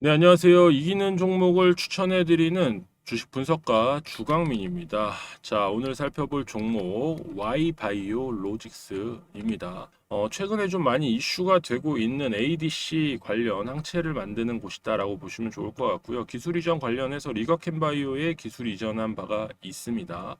네, 안녕하세요. 이기는 종목을 추천해 드리는 주식 분석가 주강민입니다. 자, 오늘 살펴볼 종목 Y바이오 로직스입니다. 어, 최근에 좀 많이 이슈가 되고 있는 ADC 관련 항체를 만드는 곳이다라고 보시면 좋을 것 같고요. 기술 이전 관련해서 리거캔바이오에 기술 이전한 바가 있습니다.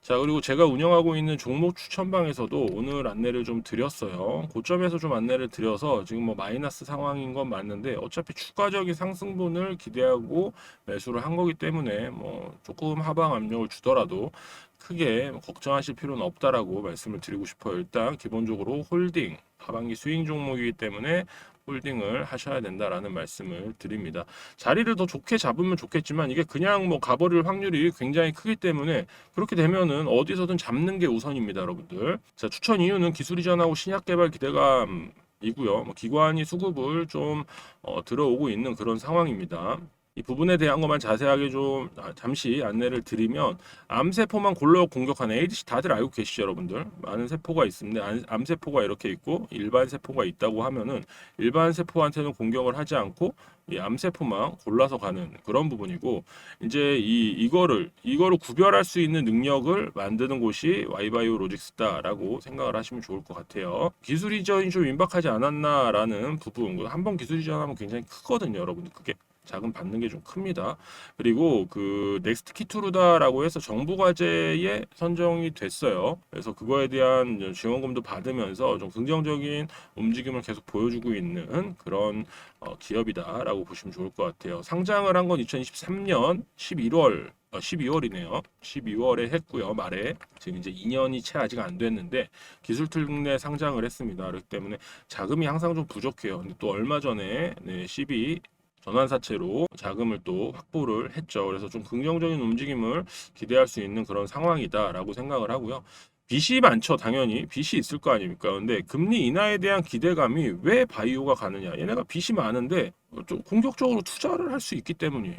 자, 그리고 제가 운영하고 있는 종목 추천방에서도 오늘 안내를 좀 드렸어요. 고점에서 좀 안내를 드려서 지금 뭐 마이너스 상황인 건 맞는데 어차피 추가적인 상승분을 기대하고 매수를 한 거기 때문에 뭐 조금 하방 압력을 주더라도 크게 걱정하실 필요는 없다라고 말씀을 드리고 싶어요. 일단 기본적으로 홀딩 하반기 스윙 종목이기 때문에 홀딩을 하셔야 된다라는 말씀을 드립니다. 자리를 더 좋게 잡으면 좋겠지만 이게 그냥 뭐 가버릴 확률이 굉장히 크기 때문에 그렇게 되면은 어디서든 잡는 게 우선입니다, 여러분들. 자, 추천 이유는 기술 이전하고 신약 개발 기대감 이고요. 뭐 기관이 수급을 좀 어, 들어오고 있는 그런 상황입니다. 이 부분에 대한 것만 자세하게 좀 아, 잠시 안내를 드리면 암세포만 골로 공격하는. ADC 다들 알고 계시죠 여러분들? 많은 세포가 있습니다. 암- 암세포가 이렇게 있고 일반 세포가 있다고 하면은 일반 세포한테는 공격을 하지 않고 이 암세포만 골라서 가는 그런 부분이고 이제 이 이거를 이거를 구별할 수 있는 능력을 만드는 곳이 와이바이오 로직스다라고 생각을 하시면 좋을 것 같아요. 기술 이전이 좀 임박하지 않았나라는 부분 한번 기술 이전하면 굉장히 크거든요 여러분들. 그게 자금 받는 게 좀 큽니다. 그리고 그 넥스트 키투르다라고 해서 정부 과제에 선정이 됐어요. 그래서 그거에 대한 지원금도 받으면서 좀 긍정적인 움직임을 계속 보여주고 있는 그런 어, 기업이다라고 보시면 좋을 것 같아요. 상장을 한 건 2023년 11월 어, 12월이네요. 12월에 했고요. 말에 지금 이제 2년이 채 아직 안 됐는데 기술 특례 상장을 했습니다. 그렇기 때문에 자금이 항상 좀 부족해요. 근데 또 얼마 전에 네, 12 전환사채로 자금을 또 확보를 했죠. 그래서 좀 긍정적인 움직임을 기대할 수 있는 그런 상황이다라고 생각을 하고요. 빚이 많죠, 당연히. 빚이 있을 거 아닙니까? 근데 금리 인하에 대한 기대감이 왜 바이오가 가느냐? 얘네가 빚이 많은데 좀 공격적으로 투자를 할 수 있기 때문이에요.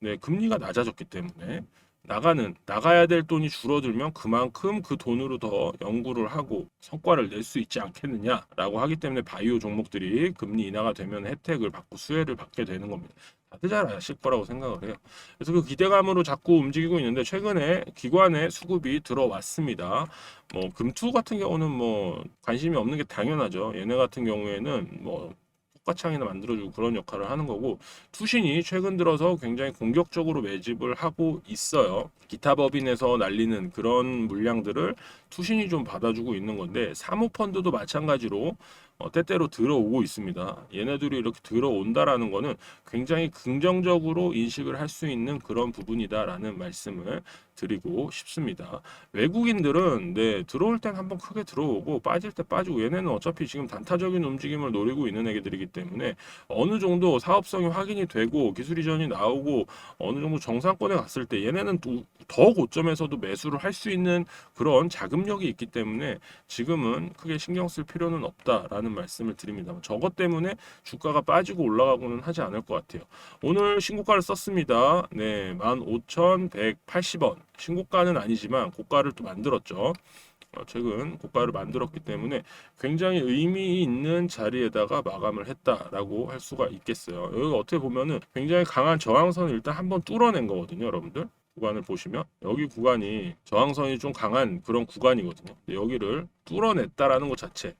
네, 금리가 낮아졌기 때문에. 나가는 나가야 될 돈이 줄어들면 그만큼 그 돈으로 더 연구를 하고 성과를 낼 수 있지 않겠느냐라고 하기 때문에 바이오 종목들이 금리 인하가 되면 혜택을 받고 수혜를 받게 되는 겁니다. 다들 잘 아실 거라고 생각을 해요. 그래서 그 기대감으로 자꾸 움직이고 있는데 최근에 기관의 수급이 들어왔습니다. 뭐 금투 같은 경우는 뭐 관심이 없는 게 당연하죠. 얘네 같은 경우에는 뭐 똑같창이나 만들어주고 그런 역할을 하는 거고 투신이 최근 들어서 굉장히 공격적으로 매집을 하고 있어요. 기타 법인에서 날리는 그런 물량들을 투신이 좀 받아주고 있는 건데 사모펀드도 마찬가지로 어, 때때로 들어오고 있습니다. 얘네들이 이렇게 들어온다라는 거는 굉장히 긍정적으로 인식을 할 수 있는 그런 부분이다라는 말씀을 드리고 싶습니다. 외국인들은 네, 들어올 땐 한번 크게 들어오고 빠질 때 빠지고 얘네는 어차피 지금 단타적인 움직임을 노리고 있는 애들이기 때문에 어느 정도 사업성이 확인이 되고 기술 이전이 나오고 어느 정도 정상권에 갔을 때 얘네는 또더 고점에서도 매수를 할 수 있는 그런 자금력이 있기 때문에 지금은 크게 신경 쓸 필요는 없다라는 말씀을 드립니다. 저것 때문에 주가가 빠지고 올라가고는 하지 않을 것 같아요. 오늘 신고가를 썼습니다. 네, 15,180원. 신고가는 아니지만 고가를 또 만들었죠. 어, 최근 고가를 만들었기 때문에 굉장히 의미 있는 자리에다가 마감을 했다라고 할 수가 있겠어요. 여기 어떻게 보면은 굉장히 강한 저항선을 일단 한번 뚫어낸 거거든요, 여러분들. 구간을 보시면 여기 구간이 저항선이 좀 강한 그런 구간이거든요. 여기를 뚫어냈다라는 것 자체 가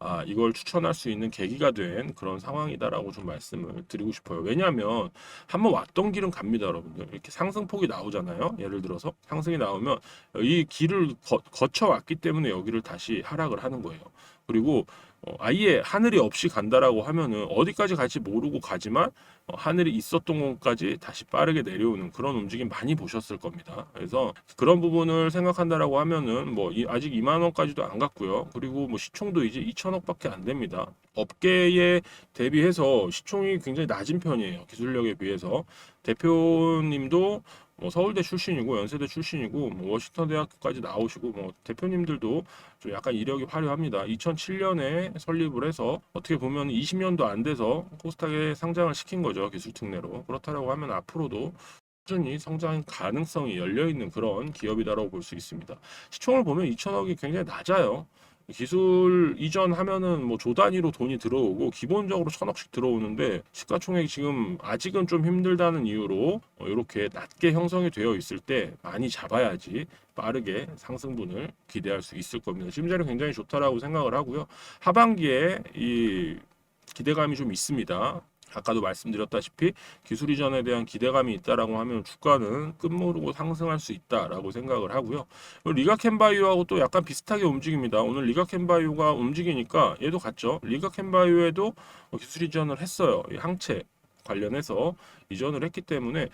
아, 이걸 추천할 수 있는 계기가 된 그런 상황이다라고 좀 말씀을 드리고 싶어요. 왜냐하면 한번 왔던 길은 갑니다, 여러분들. 이렇게 상승폭이 나오잖아요. 예를 들어서 상승이 나오면 이 길을 거, 거쳐 왔기 때문에 여기를 다시 하락을 하는 거예요. 그리고 어, 아예 하늘이 없이 간다라고 하면은 어디까지 갈지 모르고 가지만 어, 하늘이 있었던 곳까지 다시 빠르게 내려오는 그런 움직임 많이 보셨을 겁니다. 그래서 그런 부분을 생각한다라고 하면은 뭐 이- 아직 2만 원까지도 안 갔고요. 그리고 뭐 시총도 이제 2천억밖에 안 됩니다. 업계에 대비해서 시총이 굉장히 낮은 편이에요. 기술력에 비해서 대표님도 뭐 서울대 출신이고 연세대 출신이고 뭐 워싱턴 대학교까지 나오시고 뭐 대표님들도 좀 약간 이력이 화려합니다. 2007년에 설립을 해서 어떻게 보면 20년도 안 돼서 코스닥에 상장을 시킨 거죠 기술 특례로 그렇다라고 하면 앞으로도 꾸준히 성장 가능성이 열려 있는 그런 기업이다라고 볼 수 있습니다. 시총을 보면 2천억이 굉장히 낮아요. 기술 이전하면은 뭐 조 단위로 돈이 들어오고 기본적으로 천억씩 들어오는데 시가총액이 지금 아직은 좀 힘들다는 이유로 어, 이렇게 낮게 형성이 되어 있을 때 많이 잡아야지 빠르게 상승분을 기대할 수 있을 겁니다. 지금 자리 굉장히 좋다라고 생각을 하고요. 하반기에 이 기대감이 좀 있습니다. 아까도 말씀드렸다시피 기술 이전에 대한 기대감이 있다라고 하면 주가는 끝모르고 상승할 수 있다라고 생각을 하고요. 리가캔바이오하고 또 약간 비슷하게 움직입니다. 오늘 리가캔바이오가 움직이니까 얘도 같죠. 리가캔바이오에도 기술 이전을 했어요. 이 항체 관련해서 이전을 했기 때문에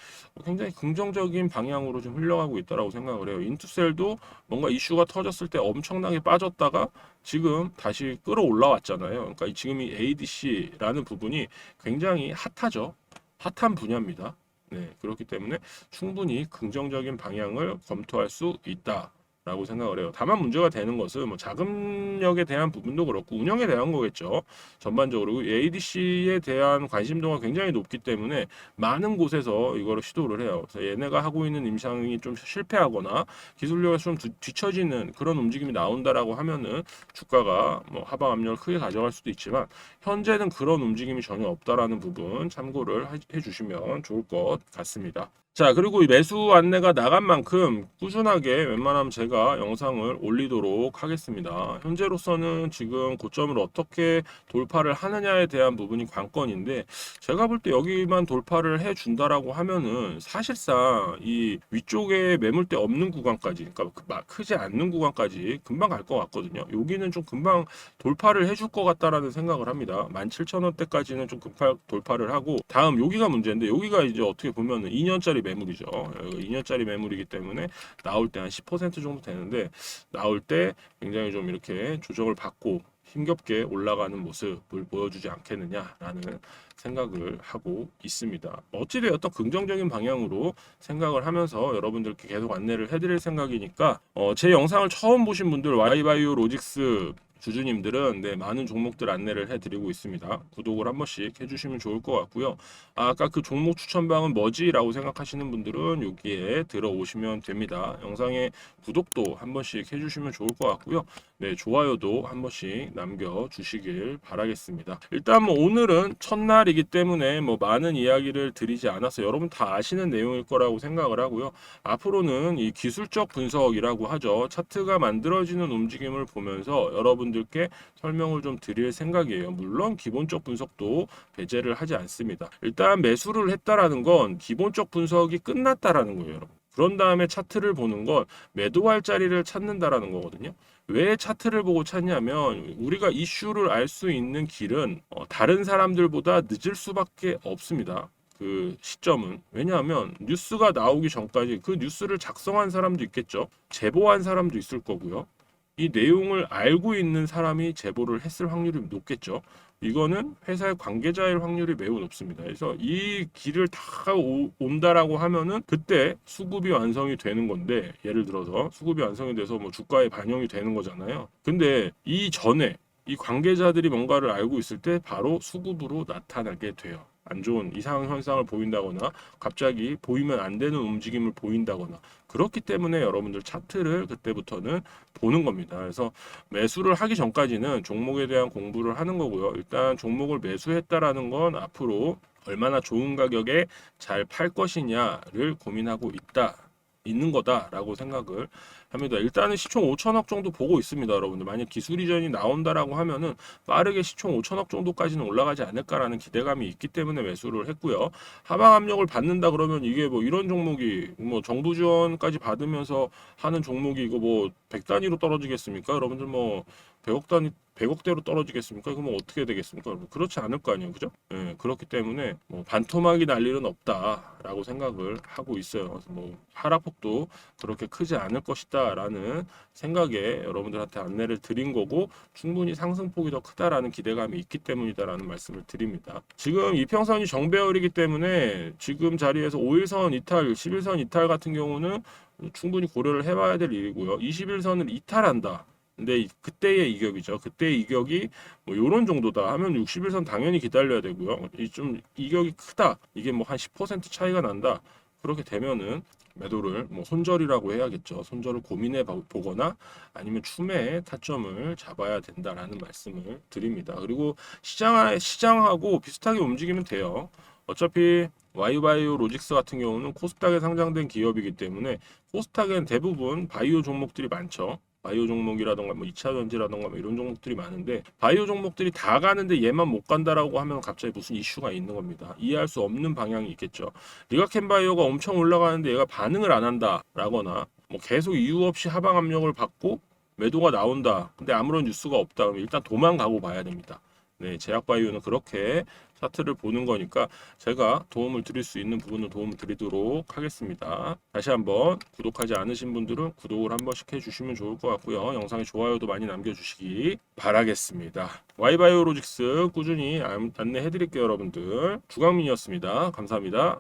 굉장히 긍정적인 방향으로 좀 흘러가고 있다라고 생각을 해요. 인투셀도 뭔가 이슈가 터졌을 때 엄청나게 빠졌다가 지금 다시 끌어올라왔잖아요. 그러니까 이 지금 이 ADC라는 부분이 굉장히 핫하죠. 핫한 분야입니다. 네, 그렇기 때문에 충분히 긍정적인 방향을 검토할 수 있다. 라고 생각을 해요. 다만 문제가 되는 것은 뭐 자금력에 대한 부분도 그렇고 운영에 대한 거겠죠. 전반적으로 ADC에 대한 관심도가 굉장히 높기 때문에 많은 곳에서 이거를 시도를 해요. 그래서 얘네가 하고 있는 임상이 좀 실패하거나 기술력이 좀 두- 뒤처지는 그런 움직임이 나온다라고 하면은 주가가 뭐 하방 압력을 크게 가져갈 수도 있지만 현재는 그런 움직임이 전혀 없다라는 부분 참고를 해- 해주시면 좋을 것 같습니다. 자, 그리고 이 매수 안내가 나간 만큼 꾸준하게 웬만하면 제가 영상을 올리도록 하겠습니다. 현재로서는 지금 고점을 어떻게 돌파를 하느냐에 대한 부분이 관건인데 제가 볼 때 여기만 돌파를 해 준다라고 하면은 사실상 이 위쪽에 매물대 없는 구간까지 그러니까 그막 크지 않는 구간까지 금방 갈 것 같거든요. 여기는 좀 금방 돌파를 해줄 것 같다라는 생각을 합니다. 17,000원대까지는 좀 급하 돌파를 하고 다음 여기가 문제인데 여기가 이제 어떻게 보면은 2년짜리 매물이죠. 2년짜리 매물이기 때문에 나올 때 한 10% 정도 되는데 나올 때 굉장히 좀 이렇게 조정을 받고 힘겹게 올라가는 모습을 보여주지 않겠느냐라는 생각을 하고 있습니다. 어찌되었던 긍정적인 방향으로 생각을 하면서 여러분들께 계속 안내를 해드릴 생각이니까 어, 제 영상을 처음 보신 분들 와이바이오 로직스 주주님들은 네, 많은 종목들 안내를 해드리고 있습니다. 구독을 한 번씩 해주시면 좋을 것 같고요. 아, 아까 그 종목 추천방은 뭐지라고 생각하시는 분들은 여기에 들어오시면 됩니다. 영상에 구독도 한 번씩 해주시면 좋을 것 같고요. 네, 좋아요도 한 번씩 남겨주시길 바라겠습니다. 일단 뭐 오늘은 첫날이기 때문에 뭐 많은 이야기를 드리지 않아서 여러분 다 아시는 내용일 거라고 생각을 하고요. 앞으로는 이 기술적 분석이라고 하죠. 차트가 만들어지는 움직임을 보면서 여러분 들께 설명을 좀 드릴 생각이에요. 물론 기본적 분석도 배제를 하지 않습니다. 일단 매수를 했다라는 건 기본적 분석이 끝났다라는 거예요, 여러분. 그런 다음에 차트를 보는 건 매도할 자리를 찾는다라는 거거든요. 왜 차트를 보고 찾냐면 우리가 이슈를 알 수 있는 길은 어, 다른 사람들보다 늦을 수밖에 없습니다. 그 시점은 왜냐하면 뉴스가 나오기 전까지 그 뉴스를 작성한 사람도 있겠죠. 제보한 사람도 있을 거고요. 이 내용을 알고 있는 사람이 제보를 했을 확률이 높겠죠. 이거는 회사의 관계자일 확률이 매우 높습니다. 그래서 이 길을 다 오- 온다라고 하면은 그때 수급이 완성이 되는 건데 예를 들어서 수급이 완성이 돼서 뭐 주가에 반영이 되는 거잖아요. 근데 이 전에 이 관계자들이 뭔가를 알고 있을 때 바로 수급으로 나타나게 돼요. 안 좋은 이상 현상을 보인다거나 갑자기 보이면 안 되는 움직임을 보인다거나 그렇기 때문에 여러분들 차트를 그때부터는 보는 겁니다. 그래서 매수를 하기 전까지는 종목에 대한 공부를 하는 거고요. 일단 종목을 매수했다라는 건 앞으로 얼마나 좋은 가격에 잘 팔 것이냐를 고민하고 있다. 있는 거다라고 생각을 합니다. 일단은 시총 5천억 정도 보고 있습니다, 여러분들. 만약 기술 이전이 나온다라고 하면은 빠르게 시총 5천억 정도까지는 올라가지 않을까라는 기대감이 있기 때문에 매수를 했고요. 하방 압력을 받는다 그러면 이게 뭐 이런 종목이 뭐 정부 지원까지 받으면서 하는 종목이 이거 뭐 100단위로 떨어지겠습니까? 여러분들 뭐 100억 단위 100억대로 떨어지겠습니까? 그러면 어떻게 되겠습니까? 여러분? 그렇지 않을 거 아니에요. 그죠? 예, 그렇기 때문에 뭐 반토막이 날 일은 없다라고 생각을 하고 있어요. 그래서 뭐 하락폭도 그렇게 크지 않을 것이다라는 생각에 여러분들한테 안내를 드린 거고 충분히 상승폭이 더 크다라는 기대감이 있기 때문이다라는 말씀을 드립니다. 지금 이평선이 정배열이기 때문에 지금 자리에서 5일선 이탈, 11선 이탈 같은 경우는 충분히 고려를 해봐야 될 일이고요. 21선을 이탈한다. 근데 이- 그때의 이격이죠. 그때의 이격이 뭐 요런 정도다 하면 61선 당연히 기다려야 되고요. 이좀 이격이 크다. 이게 뭐 한 10% 차이가 난다. 그렇게 되면은 매도를 뭐 손절이라고 해야겠죠. 손절을 고민해 봐- 보거나 아니면 추매의 타점을 잡아야 된다라는 말씀을 드립니다. 그리고 시장 시장하고 비슷하게 움직이면 돼요. 어차피 와이바이오 로직스 같은 경우는 코스닥에 상장된 기업이기 때문에 코스닥엔 대부분 바이오 종목들이 많죠. 바이오 종목이라던가 뭐 2차 전지라던가 뭐 이런 종목들이 많은데 바이오 종목들이 다 가는데 얘만 못 간다라고 하면 갑자기 무슨 이슈가 있는 겁니다. 이해할 수 없는 방향이 있겠죠. 리가켄 바이오가 엄청 올라가는데 얘가 반응을 안 한다라거나 뭐 계속 이유 없이 하방 압력을 받고 매도가 나온다. 근데 아무런 뉴스가 없다. 그러면 일단 도망가고 봐야 됩니다. 네, 제약 바이오는 그렇게 차트를 보는 거니까 제가 도움을 드릴 수 있는 부분은 도움을 드리도록 하겠습니다. 다시 한번 구독하지 않으신 분들은 구독을 한 번씩 해주시면 좋을 것 같고요. 영상에 좋아요도 많이 남겨주시기 바라겠습니다. 와이바이오로직스 꾸준히 안- 안내해드릴게요, 여러분들. 주강민이었습니다. 감사합니다.